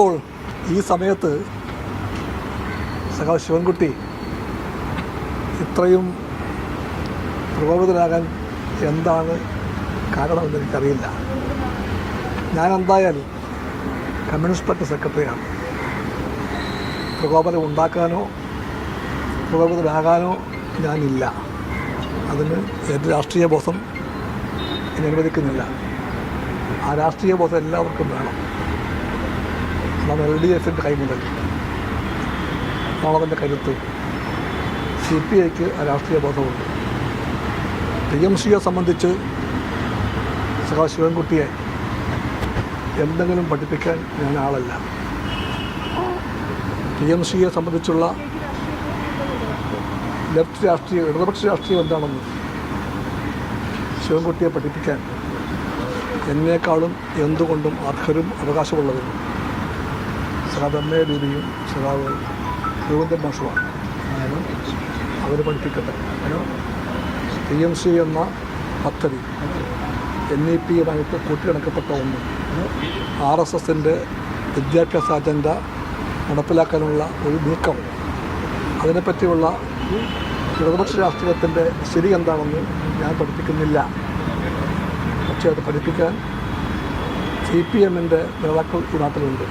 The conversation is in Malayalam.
ഇപ്പോൾ ഈ സമയത്ത് സഖാവ് ശിവൻകുട്ടി ഇത്രയും പ്രകോപിതനാകാൻ എന്താണ് കാരണമെന്ന് എനിക്കറിയില്ല. ഞാൻ എന്തായാലും കമ്മ്യൂണിസ്റ്റ് പാർട്ടി സെക്രട്ടറിയാണ്. പ്രകോപനം ഉണ്ടാക്കാനോ പ്രകോപിതനാകാനോ ഞാനില്ല. അതിന് എന്റെ രാഷ്ട്രീയ ബോധം എന്നെ അനുവദിക്കുന്നില്ല. ആ രാഷ്ട്രീയ ബോധം എല്ലാവർക്കും വേണം. അതാണ് എൽ ഡി എഫിന്റെ കൈമുതൽ നമ്മളതിന്റെ കരുത്ത് സി പി ഐക്ക് രാഷ്ട്രീയ ബോധമുണ്ട്. ടി എം സിയെ സംബന്ധിച്ച് സഖാ ശിവൻകുട്ടിയെ എന്തെങ്കിലും പഠിപ്പിക്കാൻ ഞാൻ ആളല്ല. ടി എം സിയെ സംബന്ധിച്ചുള്ള ലെഫ്റ്റ് രാഷ്ട്രീയം ഇടതുപക്ഷ രാഷ്ട്രീയം എന്താണെന്ന് ശിവൻകുട്ടിയെ പഠിപ്പിക്കാൻ എന്നേക്കാളും എന്തുകൊണ്ടും അർഹരും അവകാശമുള്ളവരും സഖാവ് എം എ ഡിയും സഖാവ് രൂപന്തൻ അവർ പഠിപ്പിക്കട്ടെ ടി എം സി എന്ന പദ്ധതി. എൻ ഇ പിയുമായിട്ട് കൂട്ടിയിണക്കപ്പെട്ട ഒന്ന്. ആർ എസ് എസിന്റെ വിദ്യാഭ്യാസ അജണ്ട നടപ്പിലാക്കാനുള്ള ഒരു നീക്കം. അതിനെപ്പറ്റിയുള്ള ഇടതുപക്ഷ രാഷ്ട്രീയത്തിന്റെ ശരി എന്താണെന്ന് ഞാൻ പഠിപ്പിക്കുന്നില്ല. പക്ഷേ അത് പഠിപ്പിക്കാൻ സി പി എമ്മിന്റെ നേതാക്കൾ ഈ നാട്ടിലുണ്ട്